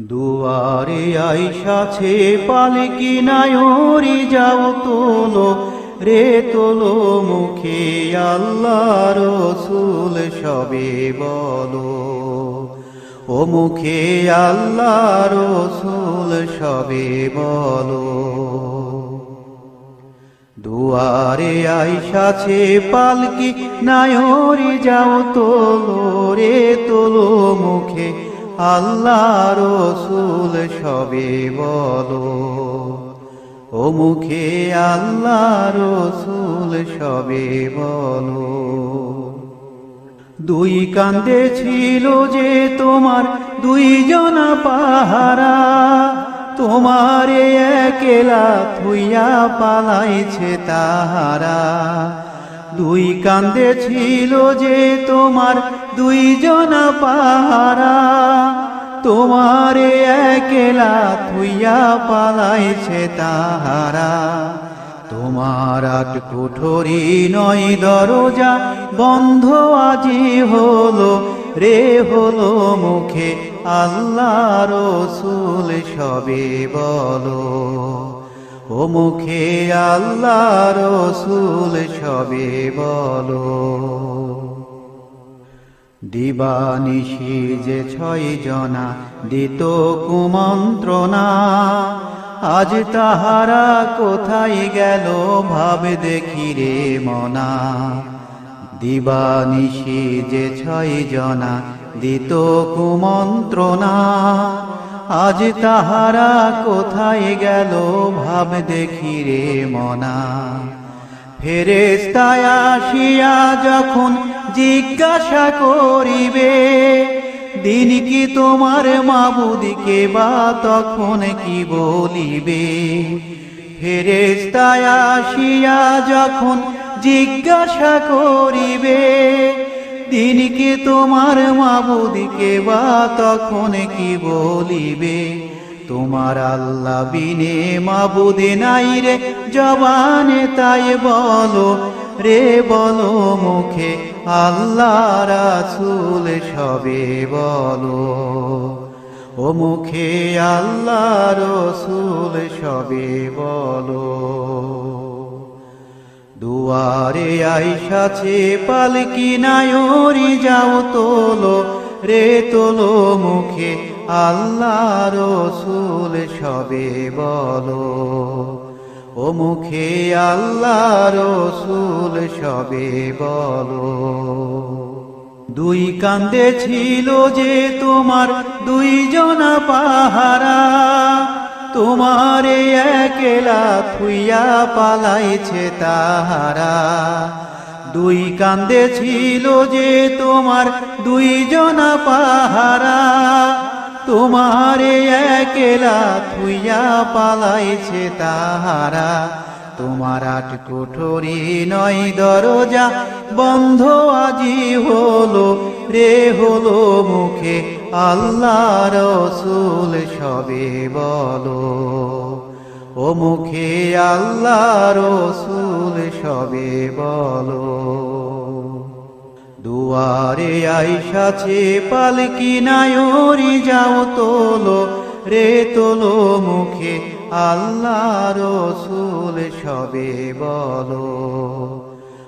দুয়ারে আইসাছে পালকি নায়রি যাও তোলো, রে তোলো মুখে আল্লাহ রসুল সবে বলো। ও মুখে আল্লাহ রসুল সবে বলো। দুয়ারে আইসাছে পালকি নায়রি যাও তোলো, রে তোলো মুখে আল্লাহ রসুল সবে বলো, ও মুখে আল্লাহ রসুল সবে বলো। দুই কান্দে ছিল যে তোমার দুই জনা পাহারা, তোমার একেলা থুইয়া পালাইছে তাহারা। দুই কান্দে ছিল যে তোমার দুই জনা পাহারা। তোমার একেলা থুইয়া পালাইছে তাহারা। তোমার আট কুঠরি নয় দরজা বন্ধ আজি হলো, রে হলো মুখে আল্লাহ রসুল সবে বলো। ও মুখে আল্লাহ রসুল সবে বলো। দিবানিশি যে ছয় জনা দিত কুমন্ত্রণা, আজ তাহারা কোথায় গেল ভাবে দেখি রে মনা। দিবানিশি যে ছয় জনা দিত কুমন্ত্রণা আজ তাহারা কোথায় গেল ভাব দেখি রে মনা। ফেরেস্তায় আসিয়া যখন জিজ্ঞাসা করিবে, দিন কি তোমার মাবুদিকে বা তখন কি বলিবে? ফেরেস্তায় আসিয়া যখন জিজ্ঞাসা করিবে দিন কি তোমার মাবুদিকে বা তখন কি বলিবে? তোমার আল্লাহ বিনে মাবুদে নাই রে, জবানে তাই বলো। রে বলো মুখে আল্লাহ রাসুল সবে বলো। ও মুখে আল্লাহ রসুল সবে বলো। দুয়ারে আইসাছে পালকি নায়রি যাও তোলো রে তোলো মুখে আল্লাহ রসুল সবে বলো। ও মুখে আল্লাহ রসুল সবে বলো। দুই কান্দে ছিল যে তোমার দুই জনা পাহারা তোমার একেলা থুইয়া পালাইছে তাহারা। দুই কান্দে ছিল যে তোমার দুই জনা পাহারা। তোমার একেলা থুইয়া পালাইছে তাহারা। তোমার আট কুঠরি নয় দরজা বন্ধ আজি হলো, রে হলো মুখে আল্লাহ রসুল সবে বলো, ও মুখে আল্লাহ রসুল সবে বলো। দুয়ারে আইসাছে পালকি নায়রি যাও তোলো, রে তোলো মুখে আল্লাহ রসুল সবে বলো।